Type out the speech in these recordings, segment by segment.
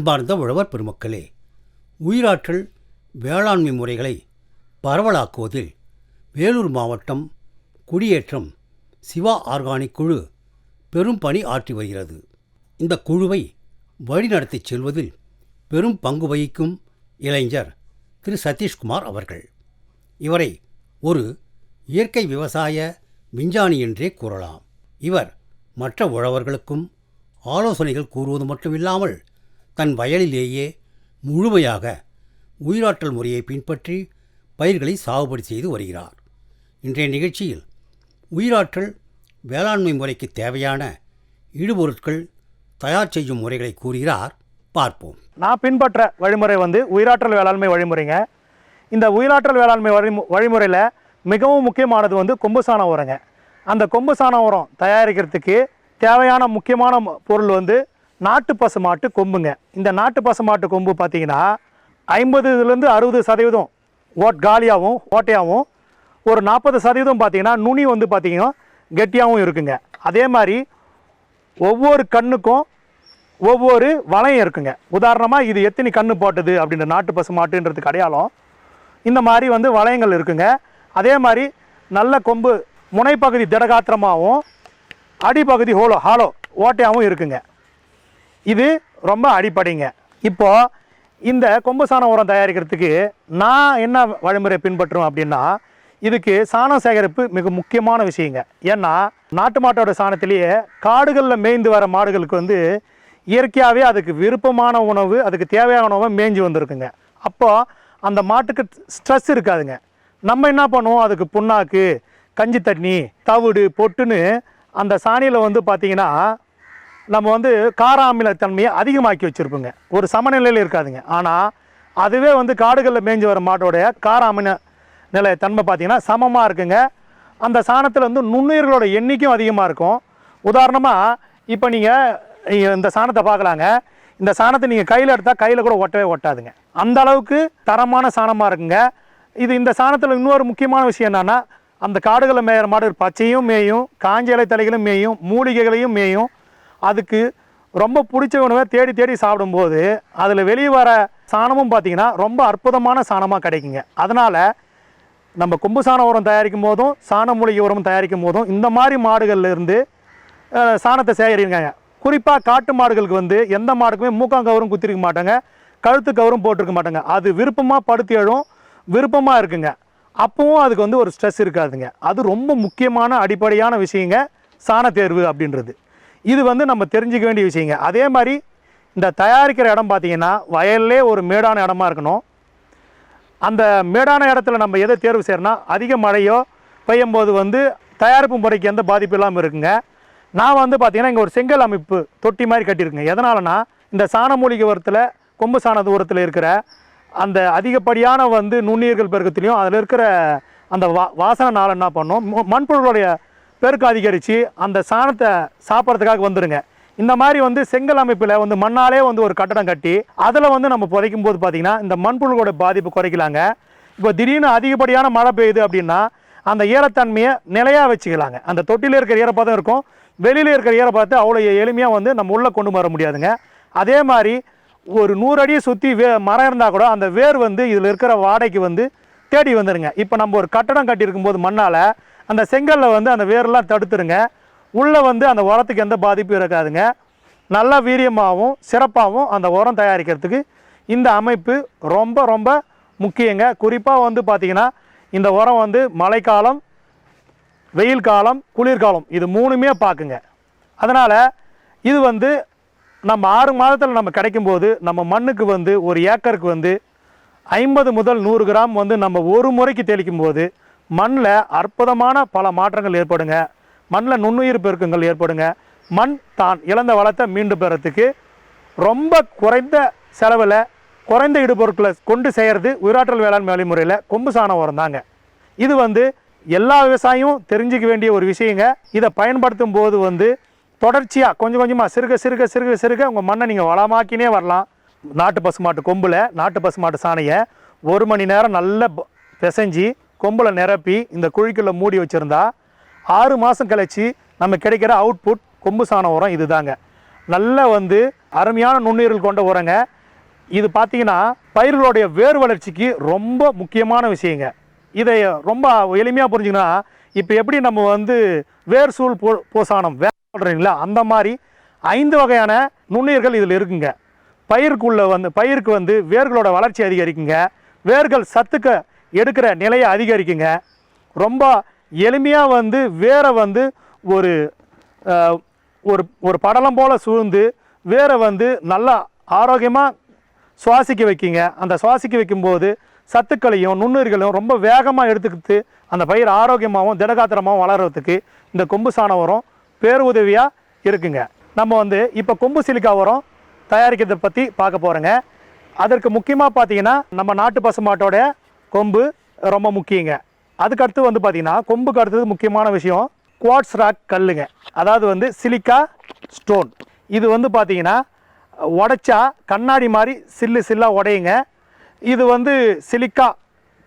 அன்பார்ந்த உழவர் பெருமக்களே உயிராற்றல் வேளாண்மை முறைகளை பரவலாக்குவதில் வேலூர் மாவட்டம் குடியேற்றம் சிவா ஆர்கானிக் குழு பெரும் பணி ஆற்றி வருகிறது. இந்த குழுவை வழிநடத்திச் செல்வதில் பெரும் பங்கு வகிக்கும் இளைஞர் திரு சதீஷ்குமார் அவர்கள். இவரை ஒரு இயற்கை விவசாய விஞ்ஞானி என்றே கூறலாம். இவர் மற்ற உழவர்களுக்கும் ஆலோசனைகள் கூறுவது மட்டுமில்லாமல் தன் வயலிலேயே முழுமையாக உயிராற்றல் முறையை பின்பற்றி பயிர்களை சாகுபடி செய்து வருகிறார். இன்றைய நிகழ்ச்சியில் உயிராற்றல் வேளாண்மை முறைக்கு தேவையான இடுபொருட்கள் தயார் செய்யும் முறைகளை கூறுகிறார். பார்ப்போம். நான் பின்பற்ற வழிமுறை வந்து உயிராற்றல் வேளாண்மை வழிமுறைங்க. இந்த உயிராற்றல் வேளாண்மை வழி வழிமுறையில் மிகவும் முக்கியமானது வந்து கொம்பு சாண உரங்க. அந்த கொம்பு சாண உரம் தயாரிக்கிறதுக்கு தேவையான முக்கியமான பொருள் வந்து நாட்டு பசு மாட்டு கொம்புங்க. இந்த நாட்டு பசு மாட்டு கொம்பு பார்த்தீங்கன்னா ஐம்பது இதுலேருந்து அறுபது சதவீதம் ஓட் காலியாகவும் ஓட்டையாகவும் ஒரு நாற்பது சதவீதம் பார்த்தீங்கன்னா நுனி வந்து பார்த்தீங்கன்னா கெட்டியாகவும் இருக்குங்க. அதே மாதிரி ஒவ்வொரு கண்ணுக்கும் ஒவ்வொரு வளையம் இருக்குங்க. உதாரணமாக இது எத்தனை கண்ணு போட்டது அப்படின்ற நாட்டு பசு மாட்டுன்றதுக்கு அடையாளம். இந்த மாதிரி வந்து வளையங்கள் இருக்குங்க. அதே மாதிரி நல்ல கொம்பு முனைப்பகுதி திடகாத்திரமாகவும் அடிப்பகுதி ஹோலோ ஹாலோ ஓட்டையாகவும் இருக்குங்க. இது ரொம்ப அடிப்படைங்க. இப்போது இந்த கொம்பு சாண உரம் தயாரிக்கிறதுக்கு நான் என்ன வழிமுறை பின்பற்றுவோம் அப்படின்னா இதுக்கு சாணம் சேகரிப்பு மிக முக்கியமான விஷயங்க. ஏன்னா நாட்டு மாட்டோட சாணத்திலேயே காடுகளில் மேய்ந்து வர மாடுகளுக்கு வந்து இயற்கையாகவே அதுக்கு விருப்பமான உணவு அதுக்கு தேவையான உணவை மேய்ஞ்சி வந்திருக்குங்க. அப்போது அந்த மாட்டுக்கு ஸ்ட்ரெஸ் இருக்காதுங்க. நம்ம என்ன பண்ணுவோம்? அதுக்கு புண்ணாக்கு கஞ்சி தண்ணி தவிடு பொட்டுன்னு அந்த சாணியில் வந்து பார்த்திங்கன்னா நம்ம வந்து கார அமிலத்தன்மையை அதிகமாக்கி வச்சுருப்போங்க. ஒரு சமநிலையில் இருக்காதுங்க. ஆனால் அதுவே வந்து காடுகளில் மேய்ஞ்சு வர மாட்டோடைய கார அமில நிலை தன்மை பார்த்தீங்கன்னா சமமாக இருக்குங்க. அந்த சாணத்தில் வந்து நுண்ணுயிர்களோட எண்ணிக்கையும் அதிகமாக இருக்கும். உதாரணமாக இப்போ நீங்கள் இந்த சாணத்தை பார்க்கலாங்க. இந்த சாணத்தை நீங்கள் கையில் எடுத்தால் கையில் கூட ஒட்டவே ஒட்டாதுங்க. அந்த அளவுக்கு தரமான சாணமாக இருக்குங்க. இது இந்த சாணத்தில் இன்னொரு முக்கியமான விஷயம் என்னென்னா அந்த காடுகளில் மேயிற மாடு பச்சையும் மேயும் காஞ்ச இலை தலைகளும் மேயும் மூலிகைகளையும் மேயும் அதுக்கு ரொம்ப பிடிச்ச உணவை தேடி தேடி சாப்பிடும்போது அதில் வெளியே வர சாணமும் பார்த்தீங்கன்னா ரொம்ப அற்புதமான சாணமாக கிடைக்குங்க. அதனால் நம்ம கொம்பு சாண உரம் தயாரிக்கும் போதும் சாண மூலிகை உரம் தயாரிக்கும் போதும் இந்த மாதிரி மாடுகள்ல இருந்து சாணத்தை சேகரிக்கிறாங்க குறிப்பாக காட்டு மாடுகளுக்கு வந்து எந்த மாடுக்குமே மூக்காங்கவரும் குத்திருக்க மாட்டாங்க. கழுத்து கவரும் போட்டிருக்க மாட்டாங்க. அது விருப்பமாக படுத்து எழும் விருப்பமாக இருக்குங்க. அப்பவும் அதுக்கு வந்து ஒரு ஸ்ட்ரெஸ் இருக்காதுங்க. அது ரொம்ப முக்கியமான அடிப்படையான விஷயங்க சாண தேர்வு அப்படின்றது. இது வந்து நம்ம தெரிஞ்சிக்க வேண்டிய விஷயங்க. அதே மாதிரி இந்த தயாரிக்கிற இடம் பார்த்தீங்கன்னா வயல்லே ஒரு மேடான இடமா இருக்கணும். அந்த மேடான இடத்துல நம்ம எதை தேர்வு செய்யறோம்னா அதிக மழையோ பெய்யும் போது வந்து தயாரிப்பு முறைக்கு எந்த பாதிப்பு இல்லாமல் இருக்குங்க. நான் வந்து பார்த்தீங்கன்னா இங்கே ஒரு செங்கல் அமைப்பு தொட்டி மாதிரி கட்டியிருக்கேன் எதனாலனா இந்த சாண மூலிகை உரத்தில் கொம்பு சாண தூரத்தில் இருக்கிற அந்த அதிகப்படியான வந்து நுண்ணுயிர்கள் பெருக்கத்துலேயும் அதில் இருக்கிற அந்த வா வாசனை நாள் என்ன பண்ணும்? மண்பொருளுடைய பெருக்கு அதிகரித்து அந்த சாணத்தை சாப்பிட்றதுக்காக வந்துடுங்க இந்த மாதிரி வந்து செங்கல் அமைப்பில் வந்து மண்ணாலே வந்து ஒரு கட்டடம் கட்டி அதில் வந்து நம்ம புதைக்கும் போது பார்த்தீங்கன்னா இந்த மண்புழுவோட பாதிப்பு குறைக்கலாங்க. இப்போ திடீர்னு அதிகப்படியான மழை பெய்யுது அப்படின்னா அந்த ஈரத்தன்மையை நிலையாக வச்சுக்கலாங்க. அந்த தொட்டியில் இருக்கிற ஈரப்பதம் இருக்கும். வெளியில் இருக்கிற ஈரப்பதத்தை அவ்வளோ எளிமையாக வந்து நம்ம உள்ளே கொண்டு வர முடியாதுங்க. அதே மாதிரி ஒரு நூறு அடியை சுற்றி வே மரம் இருந்தால் கூட அந்த வேர் வந்து இதில் இருக்கிற வாடைக்கு வந்து தேடி வந்துடுங்க இப்போ நம்ம ஒரு கட்டடம் கட்டியிருக்கும் போது மண்ணால் அந்த செங்கல்ல வந்து அந்த வேரெல்லாம் தடுத்துருங்க. உள்ளே வந்து அந்த உரத்துக்கு எந்த பாதிப்பும் இருக்காதுங்க. நல்ல வீரியமாகவும் சிறப்பாகவும் அந்த உரம் தயாரிக்கிறதுக்கு இந்த அமைப்பு ரொம்ப ரொம்ப முக்கியங்க. குறிப்பாக வந்து பார்த்திங்கன்னா இந்த உரம் வந்து மழைக்காலம் வெயில் காலம் குளிர்காலம் இது மூணுமே பார்க்குங்க. அதனால் இது வந்து நம்ம ஆறு மாதத்தில் நம்ம கிடைக்கும்போது நம்ம மண்ணுக்கு வந்து ஒரு ஏக்கருக்கு வந்து ஐம்பது முதல் நூறு கிராம் வந்து நம்ம ஒரு முறைக்கு தெளிக்கும் போது மண்ணில் அற்புதமான பல மாற்றங்கள் ஏற்படுங்க. மண்ணில் நுண்ணுயிர் பெருக்கங்கள் ஏற்படுங்க. மண் தான் இழந்த வளத்தை மீண்டு பெறத்துக்கு ரொம்ப குறைந்த செலவில் குறைந்த இடுபொருட்களை கொண்டு செய்கிறது உயிராற்றல் வேளாண்மை வழிமுறையில் கொம்பு சாண உரம் தாங்க. இது வந்து எல்லா விவசாயியும் தெரிஞ்சுக்க வேண்டிய ஒரு விஷயங்க. இதை பயன்படுத்தும் போது வந்து தொடர்ச்சியாக கொஞ்சம் கொஞ்சமாக சிறுக சிறுக சிறுக சிறுக உங்கள் மண்ணை நீங்கள் வளமாக்கினே வரலாம். நாட்டு பசுமாட்டு கொம்பில் நாட்டு பசுமாட்டு சாணியை ஒரு மணி நேரம் நல்லா பிசைஞ்சு கொம்பில் நிரப்பி இந்த குழிக்குள்ளே மூடி வச்சுருந்தா ஆறு மாதம் கழித்து நம்ம கிடைக்கிற அவுட்புட் கொம்பு சாண உரம் இதுதாங்க. நல்லா வந்து அருமையான நுண்ணுயிர்கள் கொண்ட உரங்க. இது பார்த்தீங்கன்னா பயிர்களுடைய வேர் வளர்ச்சிக்கு ரொம்ப முக்கியமான விஷயங்க. இதை ரொம்ப எளிமையாக புரிஞ்சுங்கன்னா இப்போ எப்படி நம்ம வந்து வேர் சூழ் போ போசானம் வேர் சொல்கிறீங்களா அந்த மாதிரி ஐந்து வகையான நுண்ணுயிர்கள் இதில் இருக்குங்க. பயிருக்குள்ள வந்து பயிருக்கு வந்து வேர்களோட வளர்ச்சி அதிகரிக்குங்க. வேர்கள் சத்துக்க எடுக்கிற நிலையை அதிகரிக்குங்க. ரொம்ப எளிமையாக வந்து வேரை வந்து ஒரு ஒரு ஒரு படலம் போல் சூழ்ந்து வேரை வந்து நல்லா ஆரோக்கியமாக சுவாசிக்க வைக்கிங்க. அந்த சுவாசிக்க வைக்கும்போது சத்துக்களையும் நுண்ணுயிர்களையும் ரொம்ப வேகமாக எடுத்துக்கிட்டு அந்த பயிர் ஆரோக்கியமாகவும் திடகாத்திரமாகவும் வளர்கிறதுக்கு இந்த கொம்பு சாண உரம் பேருதவியாக இருக்குங்க. நம்ம வந்து இப்போ கொம்பு சிலிக்கா உரம் தயாரிக்கிறதை பற்றி பார்க்க போகிறோங்க அதற்கு முக்கியமாக பார்த்தீங்கன்னா நம்ம நாட்டு பசுமாட்டோட கொம்பு ரொம்ப முக்கியங்க. அதுக்கடுத்து வந்து பார்த்தீங்கன்னா கொம்புக்கு அடுத்தது முக்கியமான விஷயம் குவாட்ஸ் ராக் கல்லுங்க. அதாவது வந்து சிலிக்கா ஸ்டோன். இது வந்து பார்த்தீங்கன்னா உடைச்சா கண்ணாடி மாதிரி சில்லு சில்லாக உடையுங்க. இது வந்து சிலிக்கா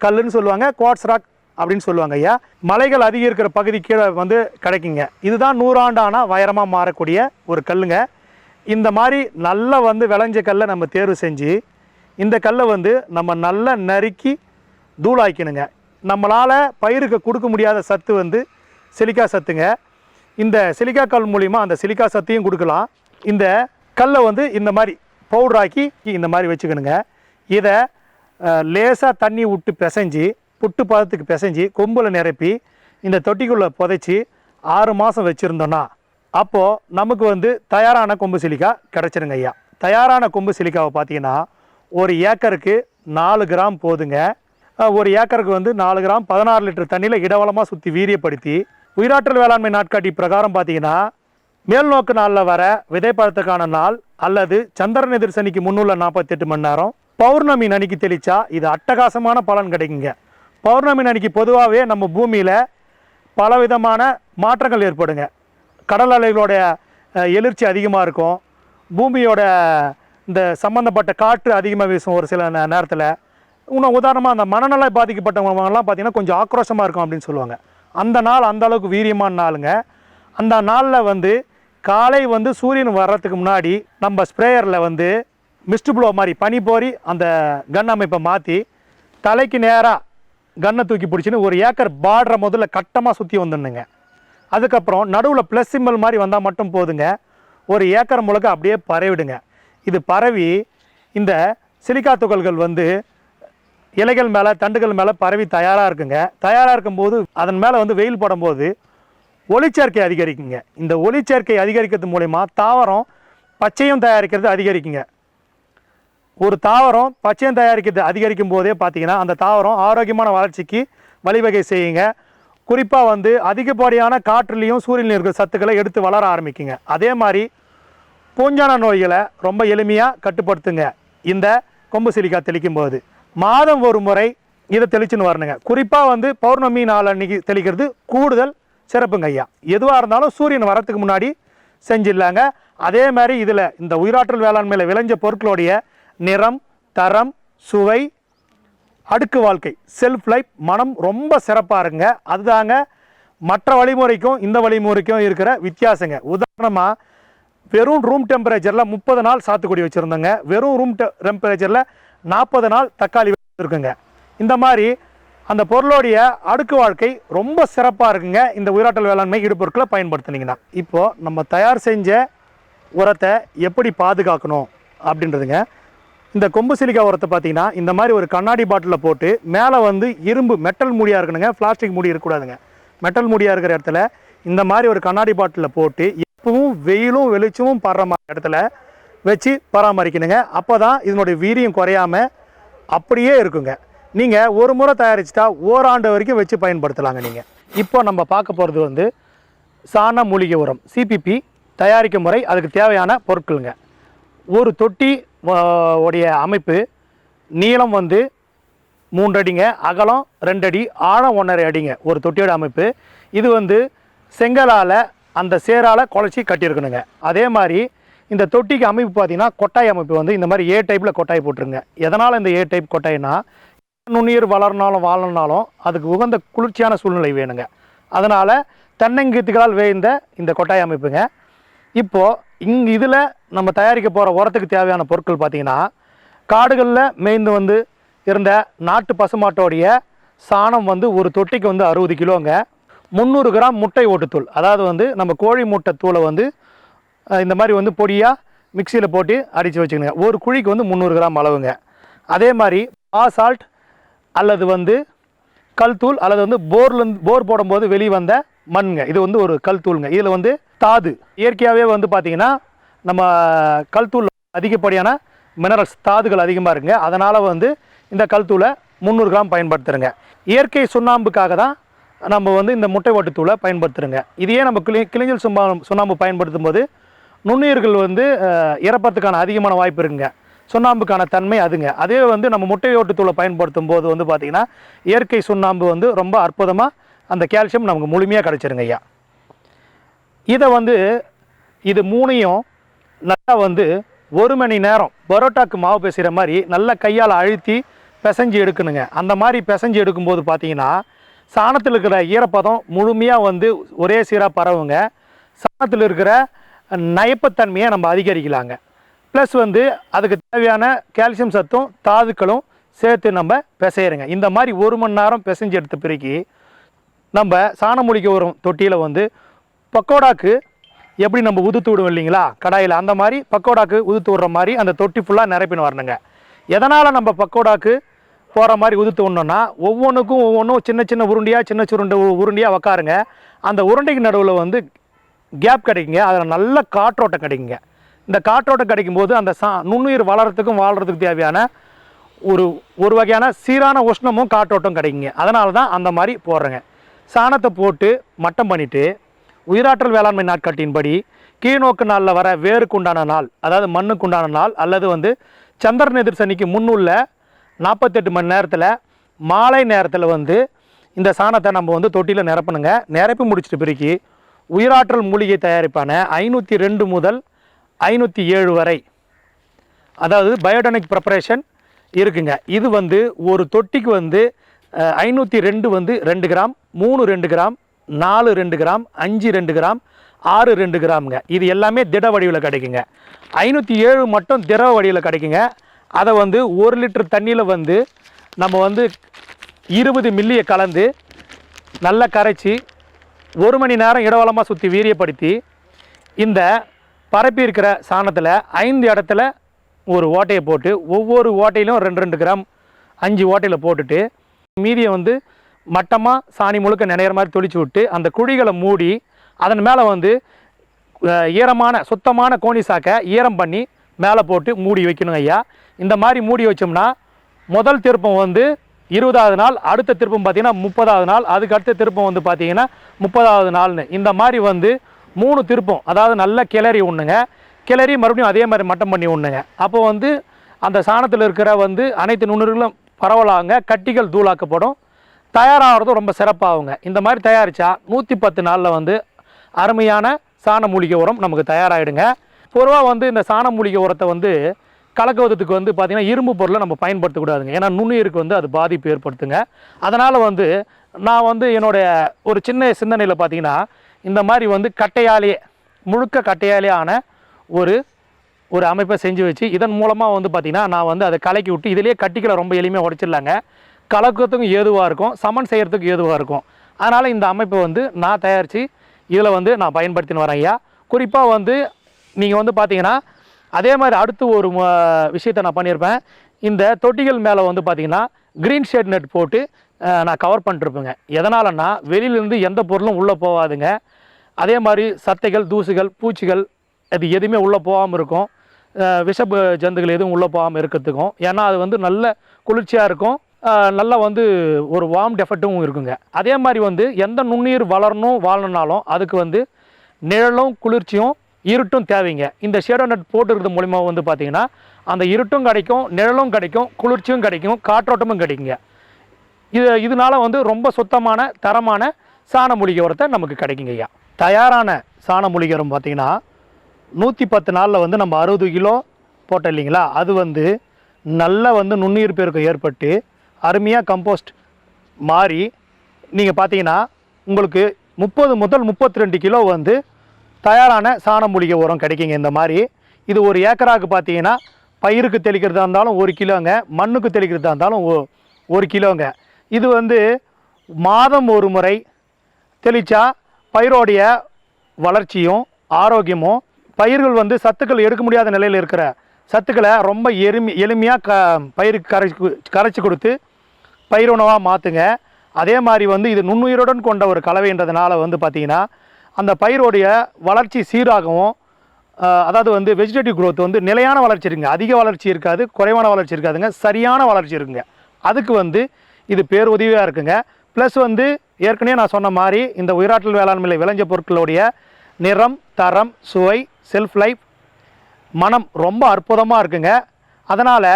கல்லுன்னு சொல்லுவாங்க குவாட்ஸ் ராக் அப்படின்னு சொல்லுவாங்க ஐயா. மலைகள் அதிகம் இருக்கிற பகுதி கீழே வந்து கிடைக்குங்க. இதுதான் நூறாண்டானா வைரமாக மாறக்கூடிய ஒரு கல்லுங்க. இந்த மாதிரி நல்லா வந்து விளைஞ்ச கல்லை நம்ம தேர்வு செஞ்சு இந்த கல்லை வந்து நம்ம நல்லா நறுக்கி தூளாக்கணுங்க நம்மளால் பயிருக்கு கொடுக்க முடியாத சத்து வந்து சிலிக்கா சத்துங்க. இந்த சிலிக்கா கல் மூலிமா அந்த சிலிக்கா சத்தையும் கொடுக்கலாம். இந்த கல்லை வந்து இந்த மாதிரி பவுடர் ஆக்கி இந்த மாதிரி வச்சுக்கணுங்க. இதை லேசாக தண்ணி விட்டு பிசைஞ்சு புட்டு பதத்துக்கு பிசைஞ்சு கொம்பில் நிரப்பி இந்த தொட்டிக்குள்ளே புதைச்சி ஆறு மாதம் வச்சுருந்தோன்னா அப்போது நமக்கு வந்து தயாரான கொம்பு சிலிக்கா கிடச்சிருங்க ஐயா. தயாரான கொம்பு சிலிக்காவை பார்த்தீங்கன்னா ஒரு ஏக்கருக்கு நாலு கிராம் போதுங்க. ஒரு ஏக்கருக்கு வந்து நாலு கிராம் பதினாறு லிட்டர் தண்ணியில் இடவளமாக சுற்றி வீரியப்படுத்தி உயிராற்றல் வேளாண்மை நாட்காட்டி பிரகாரம் பார்த்தீங்கன்னா மேல் நோக்கு நாளில் வர விதைப்பழத்துக்கான நாள் அல்லது சந்திரன் எதிர் சனிக்கு முன்னுள்ள நாற்பத்தெட்டு மணி நேரம். பௌர்ணமி அன்னைக்கு தெளிச்சா இது அட்டகாசமான பலன் கிடைக்குங்க. பௌர்ணமி அன்னைக்கு பொதுவாகவே நம்ம பூமியில் பலவிதமான மாற்றங்கள் ஏற்படுங்க. கடல் அலைகளோடைய எழுச்சி அதிகமாக இருக்கும். பூமியோட இந்த சம்மந்தப்பட்ட காற்று அதிகமாக வீசும் ஒரு சில நே- நேரத்தில். இன்னும் உதாரணமாக அந்த மனநல பாதிக்கப்பட்டவங்கலாம் பார்த்திங்கன்னா கொஞ்சம் ஆக்ரோஷமாக இருக்கும் அப்படின்னு சொல்லுவாங்க. அந்த நாள் அந்த அளவுக்கு வீரியமான நாளுங்க. அந்த நாளில் வந்து காலை வந்து சூரியன் வர்றதுக்கு முன்னாடி நம்ம ஸ்ப்ரேயரில் வந்து மிஸ்ட் ப்ளோ மாதிரி பனி போரி அந்த கன் அமைப்பை மாற்றி தலைக்கு நேராக கன்னை தூக்கி பிடிச்சின்னு ஒரு ஏக்கர் பாடுற முதல்ல கட்டமாக சுற்றி வந்துடணுங்க. அதுக்கப்புறம் நடுவில் ப்ளஸ் சிம்பிள் மாதிரி வந்தால் மட்டும் போதுங்க. ஒரு ஏக்கர் முழுக்க அப்படியே பரவிடுங்க. இது பரவி இந்த சிலிக்கா துகள்கள் வந்து இலைகள் மேலே தண்டுகள் மேலே பரவி தயாராக இருக்குங்க. தயாராக இருக்கும்போது அதன் மேலே வந்து வெயில் படும்போது ஒளிச்சேர்க்கை அதிகரிக்குங்க. இந்த ஒளிச்சேர்க்கை அதிகரிக்கிறது மூலிமா தாவரம் பச்சையும் தயாரிக்கிறது அதிகரிக்குங்க. ஒரு தாவரம் பச்சையம் தயாரிக்கிறது அதிகரிக்கும் போதே பார்த்தீங்கன்னா அந்த தாவரம் ஆரோக்கியமான வளர்ச்சிக்கு வழிவகை செய்யுங்க. குறிப்பாக வந்து அதிகப்படியான காற்றுலேயும் சூரியனில் இருக்கிற சத்துக்களை எடுத்து வளர ஆரம்பிக்குங்க. அதே மாதிரி பூஞ்சான நோய்களை ரொம்ப எளிமையாக கட்டுப்படுத்துங்க. இந்த கொம்பு சிலிக்கா தெளிக்கும் போது மாதம் ஒரு முறை இதை தெளிச்சுன்னு வரணுங்க. குறிப்பாக வந்து பௌர்ணமி நாள் அன்னைக்கு தெளிக்கிறது கூடுதல் சிறப்புங்க ஐயா. எதுவாக இருந்தாலும் சூரியன் வரத்துக்கு முன்னாடி செஞ்சிடலாங்க. அதே மாதிரி இதில் இந்த உயிராற்றல் வேளாண்மையில் விளைஞ்ச பொருட்களுடைய நிறம் தரம் சுவை அடுக்கு வாழ்க்கை செல்ஃப் லைஃப் மனம் ரொம்ப சிறப்பாக இருக்குங்க. அதுதாங்க மற்ற வழிமுறைக்கும் இந்த வழிமுறைக்கும் இருக்கிற வித்தியாசங்க. உதாரணமாக வெறும் ரூம் டெம்பரேச்சரில் முப்பது நாள் சாத்துக்குடி வச்சுருந்தோங்க. வெறும் ரூம் டெம்பரேச்சரில் நாற்பது நாள் தக்காளி வச்சுருக்குங்க. இந்த மாதிரி அந்த பொருளுடைய அடுக்கு வாழ்க்கை ரொம்ப சிறப்பாக இருக்குங்க. இந்த உயிராட்டல் வேளாண்மை இடுபொருட்களை பயன்படுத்துனீங்கன்னா. இப்போது நம்ம தயார் செஞ்ச உரத்தை எப்படி பாதுகாக்கணும் அப்படின்றதுங்க. இந்த கொம்பு சிலிக்கா உரத்தை பார்த்தீங்கன்னா இந்த மாதிரி ஒரு கண்ணாடி பாட்டிலில் போட்டு மேலே வந்து இரும்பு மெட்டல் மூடியாக இருக்கணுங்க. பிளாஸ்டிக் மூடி இருக்கக்கூடாதுங்க. மெட்டல் மூடியாக இருக்கிற இடத்துல இந்த மாதிரி ஒரு கண்ணாடி பாட்டிலில் போட்டு எப்பவும் வெயிலும் வெளிச்சமும் படுற மாதிரி இடத்துல வச்சு பராமரிக்கணுங்க. அப்போ தான் இதனுடைய வீரியம் குறையாம அப்படியே இருக்குங்க. நீங்கள் ஒரு முறை தயாரிச்சிட்டா ஓராண்டு வரைக்கும் வச்சு பயன்படுத்தலாங்க நீங்கள் இப்போ நம்ம பார்க்க போகிறது வந்து சாண மூலிகை உரம் சிபிபி தயாரிக்கும் முறை அதுக்கு தேவையான பொருட்களுங்க. ஒரு தொட்டி உடைய அமைப்பு நீளம் வந்து மூன்று அடிங்க அகலம் ரெண்டடி ஆழம் ஒன்றரை அடிங்க ஒரு தொட்டியோட அமைப்பு. இது வந்து செங்கலால் அந்த சேரால் குழச்சி கட்டியிருக்கணுங்க. அதே மாதிரி இந்த தொட்டிக்கு அமைப்பு பார்த்தீங்கன்னா கொட்டாய் அமைப்பு வந்து இந்த மாதிரி ஏ டைப்பில் கொட்டாய் போட்டுருங்க. எதனால் இந்த ஏ டைப் கொட்டாய்னா நுண்ணுயிர் வளரனாலும் வாழனாலும் அதுக்கு உகந்த குளிர்ச்சியான சூழ்நிலை வேணுங்க. அதனால் தென்னங்கீத்துகளால் வேய்ந்த இந்த கொட்டாய் அமைப்புங்க. இப்போது இங்கே இதில் நம்ம தயாரிக்க போகிற உரத்துக்கு தேவையான பொருட்கள் பார்த்திங்கன்னா காடுகளில் மேய்ந்து வந்து இருந்த நாட்டு பசுமாட்டோடைய சாணம் வந்து ஒரு தொட்டிக்கு வந்து அறுபது கிலோங்க. முந்நூறு கிராம் முட்டை ஓட்டுத்தூள். அதாவது வந்து நம்ம கோழி முட்டை தூளை வந்து இந்த மாதிரி வந்து பொடியாக மிக்சியில் போட்டு அடித்து வச்சுக்கணுங்க. ஒரு குழிக்கு வந்து முந்நூறு கிராம் அளவுங்க. அதே மாதிரி பாசால்ட் அல்லது வந்து கல் தூள் அல்லது வந்து போர்லேருந்து போர் போடும்போது வெளியே வந்த மண்ங்க இது வந்து ஒரு கல் தூளுங்க. இதில் வந்து தாது. இயற்கையாகவே வந்து பார்த்திங்கன்னா நம்ம கல்தூள் அதிகப்படியான மினரல்ஸ் தாதுகள் அதிகமாக இருக்குங்க. அதனால் வந்து இந்த கல் தூளை முந்நூறு கிராம் பயன்படுத்துகிறேங்க இயற்கை சுண்ணாம்புக்காக தான் நம்ம வந்து இந்த முட்டை ஓட்டுத்தூளை பயன்படுத்துகிறோங்க இதையே நம்ம கிளி கிளிஞ்சல் சுண்ணா சுண்ணாம்பு பயன்படுத்தும் போது நுண்ணுயிர்கள் வந்து இறப்பத்துக்கான அதிகமான வாய்ப்பு இருக்குங்க. சுண்ணாம்புக்கான தன்மை அதுங்க. அதே வந்து நம்ம முட்டை ஓட்டுத்தூளை பயன்படுத்தும் போது வந்து பார்த்திங்கன்னா இயற்கை சுண்ணாம்பு வந்து ரொம்ப அற்புதமாக அந்த கால்சியம் நமக்கு முழுமையாக கிடச்சிருங்க ஐயா. இதை வந்து இது மூணையும் நல்லா வந்து ஒரு மணி நேரம் பரோட்டாக்கு மாவு பேசுகிற மாதிரி நல்லா கையால் அழுத்தி பிசைஞ்சு எடுக்கணுங்க. அந்த மாதிரி பிசைஞ்சு எடுக்கும்போது பார்த்தீங்கன்னா சாணத்தில் இருக்கிற ஈரப்பதம் முழுமையாக வந்து ஒரே சீராக பரவுங்க. சாணத்தில் இருக்கிற நயப்பத்தன்மையை நம்ம அதிகரிக்கலாங்க. ப்ளஸ் வந்து அதுக்கு தேவையான கால்சியம் சத்தும் தாதுக்களும் சேர்த்து நம்ம பிசையிறங்க. இந்த மாதிரி ஒரு மணி நேரம் பிசைஞ்சு எடுத்த பிறகு நம்ம சாணம் முடிக்க வரும் தொட்டியில் வந்து பக்கோடாக்கு எப்படி நம்ம உதுத்து விடுவோம் இல்லைங்களா? கடாயில் அந்த மாதிரி பக்கோடாக்கு உதுத்து விடுற மாதிரி அந்த தொட்டி ஃபுல்லாக நிரப்பின்னு வரணுங்க. எதனால் நம்ம பக்கோடாக்கு போகிற மாதிரி உதுத்து விடணும்னா ஒவ்வொன்றுக்கும் ஒவ்வொன்றும் சின்ன சின்ன உருண்டையாக சின்ன சுருண்டை உருண்டியாக உருண்டையாக உக்காருங்க. அந்த உருண்டைக்கு நடுவில் வந்து கேப் கிடைக்குங்க. அதில் நல்ல காற்றோட்டம் கிடைக்குங்க. இந்த காற்றோட்டம் கிடைக்கும்போது அந்த சா நுண்ணுயிர் வளர்கிறதுக்கும் வாழ்கிறதுக்கு தேவையான ஒரு ஒரு வகையான சீரான உஷ்ணமும் காற்றோட்டம் கிடைக்குங்க. அதனால தான் அந்த மாதிரி போடுறேங்க. சாணத்தை போட்டு மட்டம் பண்ணிவிட்டு உயிராற்றல் வேளாண்மை நாட்காட்டின்படி கீழ்நோக்கு நாளில் வர வேருக்கு உண்டான நாள் அதாவது மண்ணுக்கு உண்டான நாள் அல்லது வந்து சந்திரன் எதிர் சனிக்கு முன்னுள்ள நாற்பத்தெட்டு மணி நேரத்தில் மாலை நேரத்தில் வந்து இந்த சாணத்தை நம்ம வந்து தொட்டியில் நிரப்பணுங்க. நிரப்பி முடிச்சிட்ட பிறகு உயிராற்றல் மூலிகை தயாரிப்பான ஐநூற்றி ரெண்டு முதல் ஐநூற்றி ஏழு வரை அதாவது பயோடனிக் ப்ரிப்பரேஷன் இருக்குங்க. இது வந்து ஒரு தொட்டிக்கு வந்து ஐநூற்றி ரெண்டு வந்து ரெண்டு கிராம் மூணு ரெண்டு கிராம் நாலு ரெண்டு கிராம் அஞ்சு ரெண்டு கிராம் ஆறு ரெண்டு கிராமுங்க. இது எல்லாமே திட வடிவில் கிடைக்குங்க. ஐநூற்றி ஏழு மட்டும் திரவ வடிவில் கிடைக்குங்க. அதை வந்து ஒரு லிட்டர் தண்ணியில் வந்து நம்ம வந்து இருபது மில்லியை கலந்து நல்லா கரைச்சி ஒரு மணி நேரம் இடவளமாக சுற்றி வீரியப்படுத்தி இந்த பரப்பி இருக்கிற சாணத்தில் ஐந்து இடத்துல ஒரு ஓட்டையை போட்டு ஒவ்வொரு ஓட்டையிலும் ரெண்டு ரெண்டு கிராம் அஞ்சு ஓட்டையில் போட்டுட்டு மீதியை வந்து மட்டமாக சாணி முழுக்க நினைகிற மாதிரி தொளிச்சு விட்டு அந்த குழிகளை மூடி அதன் மேலே வந்து ஈரமான சுத்தமான கோணி சாக்கை ஈரம் பண்ணி மேலே போட்டு மூடி வைக்கணும் ஐயா. இந்த மாதிரி மூடி வச்சோம்னா முதல் திருப்பம் வந்து இருபதாவது நாள் அடுத்த திருப்பம் பார்த்தீங்கன்னா முப்பதாவது நாள் அதுக்கு அடுத்த திருப்பம் வந்து பார்த்திங்கன்னா முப்பதாவது நாள்னு. இந்த மாதிரி வந்து மூணு திருப்பம் அதாவது நல்ல கிளறி ஒன்றுங்க கிளறி மறுபடியும் அதே மாதிரி மட்டம் பண்ணி ஒன்றுங்க அப்போ வந்து அந்த சாணத்தில் இருக்கிற வந்து அனைத்து நுண்ணுறுகளும் பரவலாங்க கட்டிகள் தூளாக்கப்படும். தயாராகிறதும் ரொம்ப சிறப்பாகுங்க. இந்த மாதிரி தயாரித்தா நூற்றி பத்து நாளில் வந்து அருமையான சாண மூலிகை உரம் நமக்கு தயாராகிடுங்க பொதுவாக வந்து இந்த சாண மூலிகை உரத்தை வந்து கலக்குவதற்கு வந்து பார்த்திங்கன்னா இரும்பு பொருளை நம்ம பயன்படுத்தக்கூடாதுங்க. ஏன்னா நுண்ணுயிருக்கு வந்து அது பாதிப்பு ஏற்படுத்துங்க. அதனால் வந்து நான் வந்து என்னுடைய ஒரு சின்ன சிந்தனையில் பார்த்தீங்கன்னா இந்த மாதிரி வந்து கட்டையாலேயே முழுக்க கட்டையாலே ஆன ஒரு ஒரு அமைப்பை செஞ்சு வச்சு இதன் மூலமாக வந்து பார்த்திங்கன்னா நான் வந்து அதை கலக்கி விட்டு இதிலேயே கட்டிக்கலை ரொம்ப எளிமையாக உடச்சிடலாங்க. கலக்கிறதுக்கும் ஏதுவாக இருக்கும் சமன் செய்கிறதுக்கும் ஏதுவாக இருக்கும். அதனால் இந்த அமைப்பை வந்து நான் தயாரித்து இதில் வந்து நான் பயன்படுத்தின்னு வரேன் ஐயா. குறிப்பாக வந்து நீங்கள் வந்து பார்த்தீங்கன்னா அதே மாதிரி அடுத்து ஒரு விஷயத்த விஷயத்தை நான் பண்ணியிருப்பேன் இந்த தொட்டிகள் மேலே வந்து பார்த்தீங்கன்னா க்ரீன் ஷேட் நெட் போட்டு நான் கவர் பண்ணிட்டுருப்பேங்க எதனாலன்னா வெளியிலேருந்து எந்த பொருளும் உள்ளே போகாதுங்க. அதே மாதிரி சத்தைகள் தூசுகள் பூச்சிகள் அது எதுவுமே உள்ளே போகாமல் இருக்கும். விஷப்பு விஷ ஜந்துகள் எதுவும் உள்ளே போகாமல் இருக்கிறதுக்கும். ஏன்னா அது வந்து நல்ல குளிர்ச்சியாக இருக்கும். நல்லா வந்து ஒரு வார்ம் டெஃபர்ட்டும் இருக்குங்க. அதே மாதிரி வந்து எந்த நுண்ணுயிர் வளரணும் வாழணுனாலும் அதுக்கு வந்து நிழலும் குளிர்ச்சியும் இருட்டும் தேவைங்க. இந்த ஷேடோ நட் போட்டுருக்கிறது மூலிமா வந்து பார்த்திங்கன்னா அந்த இருட்டும் கிடைக்கும் நிழலும் கிடைக்கும் குளிர்ச்சியும் கிடைக்கும் காற்றோட்டமும் கிடைக்குங்க. இது இதனால வந்து ரொம்ப சுத்தமான தரமான சாண மூலிகை உரத்தை நமக்கு கிடைக்குங்க ஐயா. தயாரான சாண மூலிகை உரம் பார்த்தீங்கன்னா நூற்றி பத்து நாளில் வந்து நம்ம அறுபது கிலோ போட்டோம் இல்லைங்களா? அது வந்து நல்ல வந்து நுண்ணுயிர் பெருக்கம் ஏற்பட்டு அருமையாக கம்போஸ்ட் மாறி நீங்கள் பார்த்தீங்கன்னா உங்களுக்கு முப்பது முதல் முப்பத்தி ரெண்டு கிலோ வந்து தயாரான சாண மூலிகை உரம் கிடைக்குங்க இந்த மாதிரி இது ஒரு ஏக்கராக்கு பார்த்தீங்கன்னா பயிருக்கு தெளிக்கிறதா இருந்தாலும் ஒரு கிலோங்க மண்ணுக்கு தெளிக்கிறதா இருந்தாலும் ஒரு கிலோங்க. இது வந்து மாதம் ஒரு முறை தெளித்தா பயிரோடைய வளர்ச்சியும் ஆரோக்கியமும் பயிர்கள் வந்து சத்துக்கள் எடுக்க முடியாத நிலையில் இருக்கிற சத்துக்களை ரொம்ப எளிமை எளிமையாக க பயிருக்கு கரைச்சி கரைச்சி கொடுத்து பயிர் உணவாக மாற்றுங்க அதே மாதிரி வந்து இது நுண்ணுயிருடன் கொண்ட ஒரு கலவைன்றதுனால வந்து பார்த்திங்கன்னா அந்த பயிரோடைய வளர்ச்சி சீராகவும் அதாவது வந்து வெஜிடேட்டிவ் க்ரோத் வந்து நிலையான வளர்ச்சி இருக்குங்க. அதிக வளர்ச்சி இருக்காது குறைவான வளர்ச்சி இருக்காதுங்க. சரியான வளர்ச்சி இருக்குங்க. அதுக்கு வந்து இது பேருதவியாக இருக்குங்க. ப்ளஸ் வந்து ஏற்கனவே நான் சொன்ன மாதிரி இந்த உயிராற்றல் வேளாண்மையில் விளைஞ்ச பொருட்களுடைய நிறம் தரம் சுவை செல்ஃப் லைஃப் மனம் ரொம்ப அற்புதமாக இருக்குங்க. அதனால்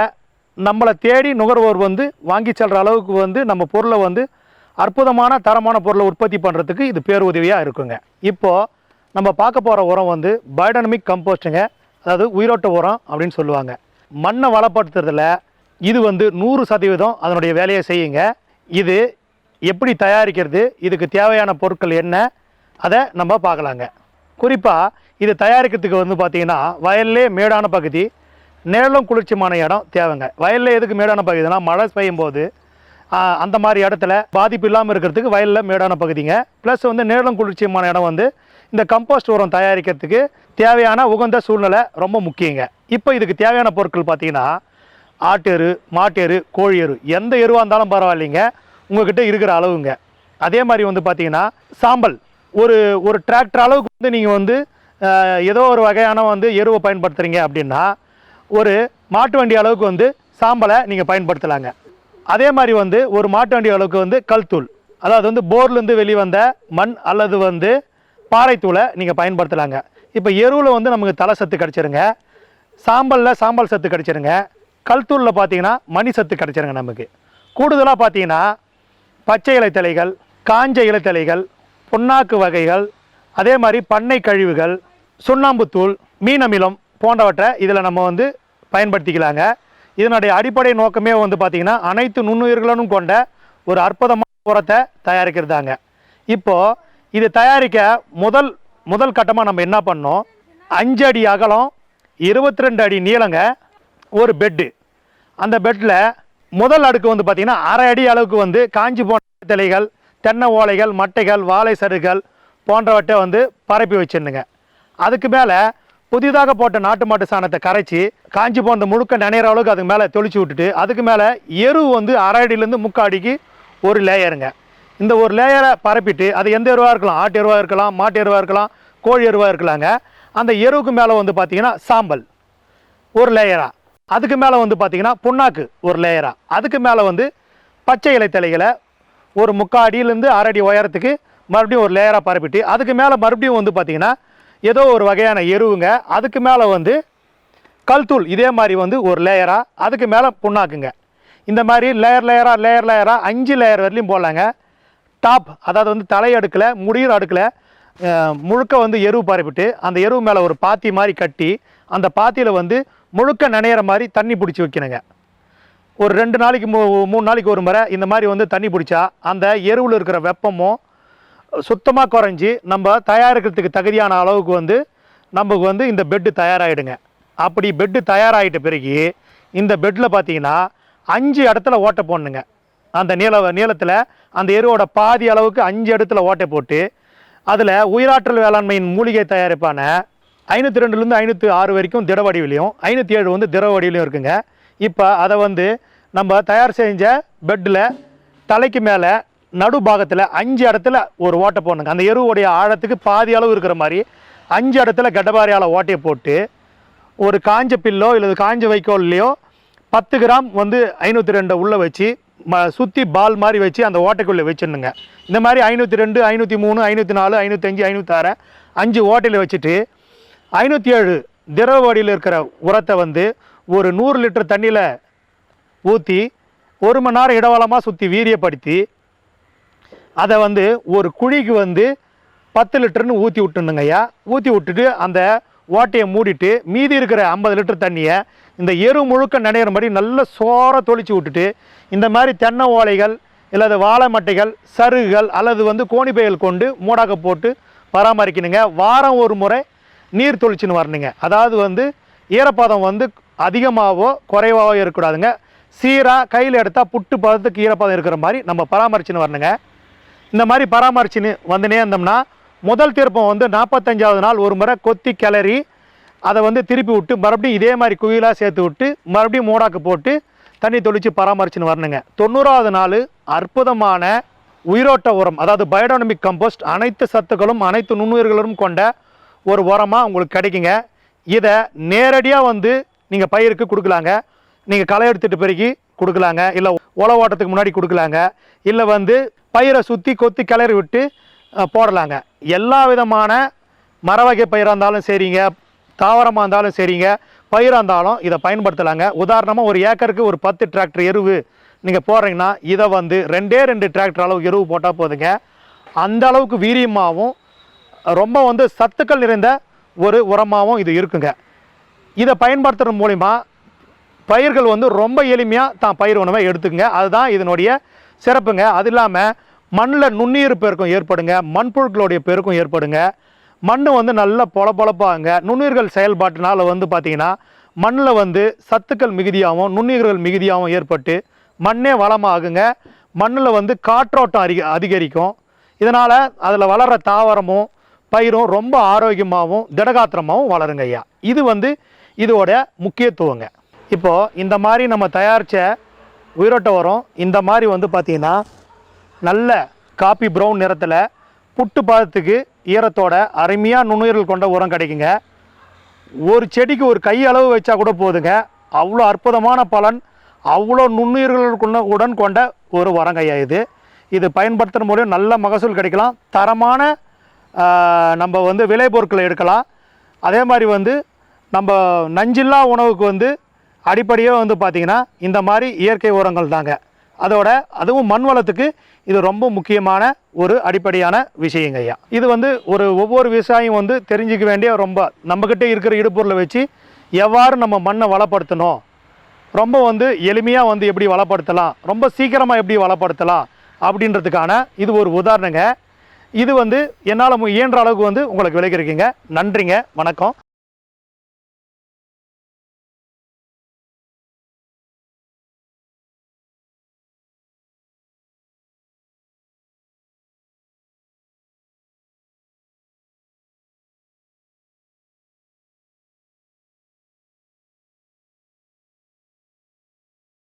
நம்மளை தேடி நுகர்வோர் வந்து வாங்கி செல்கிற அளவுக்கு வந்து நம்ம பொருளை வந்து அற்புதமான தரமான பொருளை உற்பத்தி பண்ணுறதுக்கு இது பேருதவியாக இருக்குங்க. இப்போது நம்ம பார்க்க போகிற உரம் வந்து பயோடனமிக் கம்போஸ்ட்டுங்க. அதாவது உயிரோட்ட உரம் அப்படின்னு சொல்லுவாங்க. மண்ணை வளப்படுத்துறதுல இது வந்து நூறு சதவீதம் அதனுடைய வேலையை செய்யுங்க. இது எப்படி தயாரிக்கிறது இதுக்கு தேவையான பொருட்கள் என்ன அதை நம்ம பார்க்கலாங்க. குறிப்பாக இது தயாரிக்கிறதுக்கு வந்து பார்த்திங்கன்னா வயல்லே மேடான பகுதி நிழலும் குளிர்ச்சியமான இடம் தேவைங்க. வயலில் எதுக்கு மேடான பகுதினா மழை பெய்யும் போது அந்த மாதிரி இடத்துல பாதிப்பு இல்லாமல் இருக்கிறதுக்கு வயலில் மேடான பகுதிங்க. ப்ளஸ் வந்து நிழலும் குளிர்ச்சியமான இடம் வந்து இந்த கம்போஸ்ட் உரம் தயாரிக்கிறதுக்கு தேவையான உகந்த சூழ்நிலை ரொம்ப முக்கியங்க. இப்போ இதுக்கு தேவையான பொருட்கள் பார்த்தீங்கன்னா ஆட்டெரு மாட்டெரு கோழி எரு எந்த எருவாக இருந்தாலும் பரவாயில்லைங்க. உங்ககிட்ட இருக்கிற அளவுங்க. அதே மாதிரி வந்து பார்த்தீங்கன்னா சாம்பல். ஒரு ஒரு டிராக்டர் அளவுக்கு வந்து நீங்கள் வந்து ஏதோ ஒரு வகையான வந்து எருவை பயன்படுத்துகிறீங்க அப்படின்னா ஒரு மாட்டு வண்டி அளவுக்கு வந்து சாம்பலை நீங்கள் பயன்படுத்தலாங்க. அதே மாதிரி வந்து ஒரு மாட்டு வண்டி அளவுக்கு வந்து கல்தூள் அதாவது வந்து போர்லேருந்து வெளிவந்த மண் அல்லது வந்து பாறைத்தூளை நீங்கள் பயன்படுத்தலாங்க. இப்போ எருவில் வந்து நமக்கு தலை சத்து கிடச்சிருங்க சாம்பலில் சாம்பல் சத்து கிடச்சிருங்க கல்தூளில் பார்த்தீங்கன்னா மணி சத்து கிடச்சிருங்க நமக்கு. கூடுதலாக பார்த்தீங்கன்னா பச்சை இலைத்தலைகள் காஞ்ச இலைத்தலைகள் புண்ணாக்கு வகைகள் அதே மாதிரி பண்ணை கழிவுகள் சுண்ணாம்புத்தூள் மீன் அமிலம் போன்றவற்றை இதில் நம்ம வந்து பயன்படுத்திக்கலாங்க. இதனுடைய அடிப்படை நோக்கமே வந்து பார்த்திங்கன்னா அனைத்து நுண்ணுயிர்களும் கொண்ட ஒரு அற்புதமான உரத்தை தயாரிக்கிறதாங்க. இப்போது இது தயாரிக்க முதல் முதல் கட்டமாக நம்ம என்ன பண்ணோம்? அஞ்சு அடி அகலம் இருபத்தி ரெண்டு அடி நீளங்க ஒரு பெட்டு அந்த பெட்டில் முதல் அடுக்கு வந்து பார்த்திங்கன்னா அரை அடி அளவுக்கு வந்து காஞ்சி போன தலைகள் தென்னை ஓலைகள் மட்டைகள் வாழை சருகள் போன்றவற்றை வந்து பரப்பி வச்சிருந்துங்க அதுக்கு மேலே புதிதாக போட்ட நாட்டு மாட்டு சாணத்தை கரைச்சி காஞ்சி போன முழுக்க நினைற அளவுக்கு அதுக்கு மேலே தெளிச்சு விட்டுட்டு அதுக்கு மேலே எரு வந்து அரை அடியிலேருந்து முக்கால் அடிக்கு ஒரு லேயருங்க. இந்த ஒரு லேயரை பரப்பிட்டு அது எந்த எருவாக இருக்கலாம்? ஆட்டு எருவாக இருக்கலாம் மாட்டு எருவாக இருக்கலாம் கோழி எருவாக இருக்கலாங்க. அந்த எருவுக்கு மேலே வந்து பார்த்திங்கன்னா சாம்பல் ஒரு லேயராக அதுக்கு மேலே வந்து பார்த்திங்கன்னா புண்ணாக்கு ஒரு லேயராக அதுக்கு மேலே வந்து பச்சை இலை தலைகளை ஒரு முக்கால் அடியிலேருந்து அரை அடி உயரத்துக்கு மறுபடியும் ஒரு லேயராக பரப்பிட்டு அதுக்கு மேலே மறுபடியும் வந்து பார்த்தீங்கன்னா ஏதோ ஒரு வகையான எருவுங்க அதுக்கு மேலே வந்து கல்தூள் இதே மாதிரி வந்து ஒரு லேயராக அதுக்கு மேலே புண்ணாக்குங்க. இந்த மாதிரி லேயர் லேயராக லேயர் லேயராக அஞ்சு லேயர் வரலையும் போடலாங்க. டாப் அதாவது வந்து தலை அடுக்கில் முடிகிற அடுக்கில் முழுக்க வந்து எருவு பரப்பிட்டு அந்த எருவு மேலே ஒரு பாத்தி மாதிரி கட்டி அந்த பாத்தியில் வந்து முழுக்க நினைகிற மாதிரி தண்ணி பிடிச்சி வைக்கணுங்க. ஒரு ரெண்டு நாளைக்கு மூ மூணு நாளைக்கு ஒரு முறை இந்த மாதிரி வந்து தண்ணி பிடிச்சா அந்த எருவில் இருக்கிற வெப்பமும் சுத்தமாக குறைஞ்சி நம்ம தயாரிக்கிறதுக்கு தகுதியான அளவுக்கு வந்து நமக்கு வந்து இந்த பெட்டு தயாராகிடுங்க அப்படி பெட்டு தயாராகிட்ட பிறகு இந்த பெட்டில் பார்த்தீங்கன்னா அஞ்சு இடத்துல ஓட்டை போடணுங்க. அந்த நீள நீளத்தில் அந்த எருவோட பாதி அளவுக்கு அஞ்சு இடத்துல ஓட்டை போட்டு அதில் உயிராற்றல் வேளாண்மையின் மூலிகை தயாரிப்பான ஐநூற்றி ரெண்டுலேருந்து ஐநூற்றி ஆறு வரைக்கும் திட வடிவிலையும் ஐநூற்றி ஏழு வந்து திட வடிவிலையும் இருக்குங்க. இப்போ அதை வந்து நம்ம தயார் செஞ்ச பெட்டில் தலைக்கு மேலே நடு பாகத்தில் அஞ்சு இடத்துல ஒரு ஓட்டை போடணுங்க. அந்த எருவுடைய ஆழத்துக்கு பாதி அளவு இருக்கிற மாதிரி அஞ்சு இடத்துல கடபாரியால் ஓட்டையை போட்டு ஒரு காஞ்ச பில்லோ இல்லை காஞ்ச வைக்கோல்லையோ பத்து கிராம் வந்து ஐநூற்றி ரெண்டை உள்ளே வச்சு ம சுற்றி பால் மாதிரி வச்சு அந்த ஓட்டைக்குள்ளே வச்சிடணுங்க. இந்த மாதிரி ஐநூற்றி ரெண்டு ஐநூற்றி மூணு ஐநூற்றி நாலு ஐநூற்றஞ்சு ஐநூற்றாறு அஞ்சு ஓட்டையில் வச்சுட்டு ஐநூற்றி ஏழு திரவ வடியில் இருக்கிற உரத்தை வந்து ஒரு நூறு லிட்டர் தண்ணியில் ஊற்றி ஒரு மணி நேரம் இடவளமாக சுற்றி வீரியப்படுத்தி அதை வந்து ஒரு குழிக்கு வந்து பத்து லிட்டர்னு ஊற்றி விட்டுணுங்க ஐயா. ஊற்றி விட்டுட்டு அந்த ஓட்டையை மூடிட்டு மீதி இருக்கிற ஐம்பது லிட்டர் தண்ணியை இந்த எரு முழுக்க நனையிற மாதிரி நல்ல சோற தொளிச்சு விட்டுட்டு இந்த மாதிரி தென்னை ஓலைகள் இல்லது வாழை மட்டைகள் சருகுகள் அல்லது வந்து கோணிப்பைகள் கொண்டு மூடாக்க போட்டு பராமரிக்கணுங்க. வாரம் ஒரு முறை நீர் தொளிச்சுன்னு வரணுங்க. அதாவது வந்து ஈரப்பதம் வந்து அதிகமாகவோ குறைவாகவோ இருக்கக்கூடாதுங்க. சீராக கையில் எடுத்தால் புட்டு பதத்துக்கு ஈரப்பதம் இருக்கிற மாதிரி நம்ம பராமரிச்சுன்னு வரணுங்க. இந்த மாதிரி பராமரிச்சுன்னு வந்துனே இருந்தோம்னா முதல் திருப்பம் வந்து நாற்பத்தஞ்சாவது நாள் ஒரு முறை கொத்தி கிளறி அதை வந்து திருப்பி விட்டு மறுபடியும் இதே மாதிரி குயிலாக சேர்த்து விட்டு மறுபடியும் மூடாக்கு போட்டு தண்ணி தொளித்து பராமரிச்சுன்னு வரணுங்க. தொண்ணூறாவது நாள் அற்புதமான உயிரோட்ட உரம் அதாவது பயோடைனமிக் கம்போஸ்ட் அனைத்து சத்துக்களும் அனைத்து நுண்ணுயிர்களும் கொண்ட ஒரு உரமாக உங்களுக்கு கிடைக்குங்க. இதை நேரடியாக வந்து நீங்கள் பயிருக்கு கொடுக்கலாங்க. நீங்கள் களை எடுத்துகிட்டு பிறகு கொடுக்கலாங்க. இல்லை உழவு ஓட்டத்துக்கு முன்னாடி கொடுக்கலாங்க. இல்லை வந்து பயிரை சுற்றி கொத்தி கிளறி விட்டு போடலாங்க. எல்லா விதமான மரவகை பயிராக இருந்தாலும் சரிங்க. தாவரமாக இருந்தாலும் சரிங்க. பயிராக இருந்தாலும் இதை பயன்படுத்தலாங்க. உதாரணமாக ஒரு ஏக்கருக்கு ஒரு பத்து டிராக்டர் எருவு நீங்கள் போடுறீங்கன்னா இதை வந்து ரெண்டே ரெண்டு டிராக்டர் அளவுக்கு எருவு போட்டால் போதுங்க. அந்த அளவுக்கு வீரியமாகவும் ரொம்ப வந்து சத்துக்கள் நிறைந்த ஒரு உரமாகவும் இது இருக்குங்க. இதை பயன்படுத்துகிற மூலிமா பயிர்கள் வந்து ரொம்ப எளிமையாக தான் பயிர் உணவை எடுத்துக்கங்க. அதுதான் இதனுடைய சிறப்புங்க. அது இல்லாமல் மண்ணில் நுண்ணுயிர் பெருக்கம் ஏற்படுங்க. மண்புழுக்களுடைய பெருக்கம் ஏற்படுங்க. மண் வந்து நல்லா பொல பொழப்பாங்க நுண்ணுயிர்கள் செயல்பாட்டினால் வந்து பார்த்திங்கன்னா மண்ணில் வந்து சத்துக்கள் மிகுதியாகவும் நுண்ணுயிர்கள் மிகுதியாகவும் ஏற்பட்டு மண்ணே வளமாகுங்க. மண்ணில் வந்து காற்றோட்டம் அதிக அதிகரிக்கும். இதனால் அதில் வளர்கிற தாவரமும் பயிரும் ரொம்ப ஆரோக்கியமாகவும் திடகாத்திரமாகவும் வளருங்க ஐயா இது வந்து இதோட முக்கியத்துவங்க. இப்போது இந்த மாதிரி நம்ம தயாரித்த உயிரோட்ட உரம் இந்த மாதிரி வந்து பார்த்திங்கன்னா நல்ல காப்பி ப்ரௌன் நிறத்தில் புட்டு பாதத்துக்கு ஈரத்தோட அருமையாக நுண்ணுயிர்கள் கொண்ட உரம் கிடைக்குங்க. ஒரு செடிக்கு ஒரு கை அளவு வச்சா கூட போதுங்க. அவ்வளோ அற்புதமான பலன் அவ்வளோ நுண்ணுயிர்களுக்குள்ள உடன் கொண்ட ஒரு உரம் கையா இது. இது பயன்படுத்துகிற மூலியம் நல்ல மகசூல் கிடைக்கலாம். தரமான நம்ம வந்து விளைபொருட்களை எடுக்கலாம். அதே மாதிரி வந்து நம்ம நஞ்சில்லா உணவுக்கு வந்து அடிப்படையாக வந்து பார்த்திங்கன்னா இந்த மாதிரி இயற்கை உரங்கள் தாங்க. அதோட அதுவும் மண் வளத்துக்கு இது ரொம்ப முக்கியமான ஒரு அடிப்படையான விஷயங்க ஐயா. இது வந்து ஒரு ஒவ்வொரு விவசாயியும் வந்து தெரிஞ்சுக்க வேண்டிய ரொம்ப நம்மக்கிட்ட இருக்கிற இடுப்பொருளை வச்சு எவ்வாறு நம்ம மண்ணை வளப்படுத்தணும்? ரொம்ப வந்து எளிமையாக வந்து எப்படி வளப்படுத்தலாம்? ரொம்ப சீக்கிரமாக எப்படி வளப்படுத்தலாம்? அப்படின்றதுக்கான இது ஒரு உதாரணங்க. இது வந்து என்னால் இயன்ற அளவுக்கு வந்து உங்களுக்கு விளக்கியிருக்கீங்க. நன்றிங்க. வணக்கம்.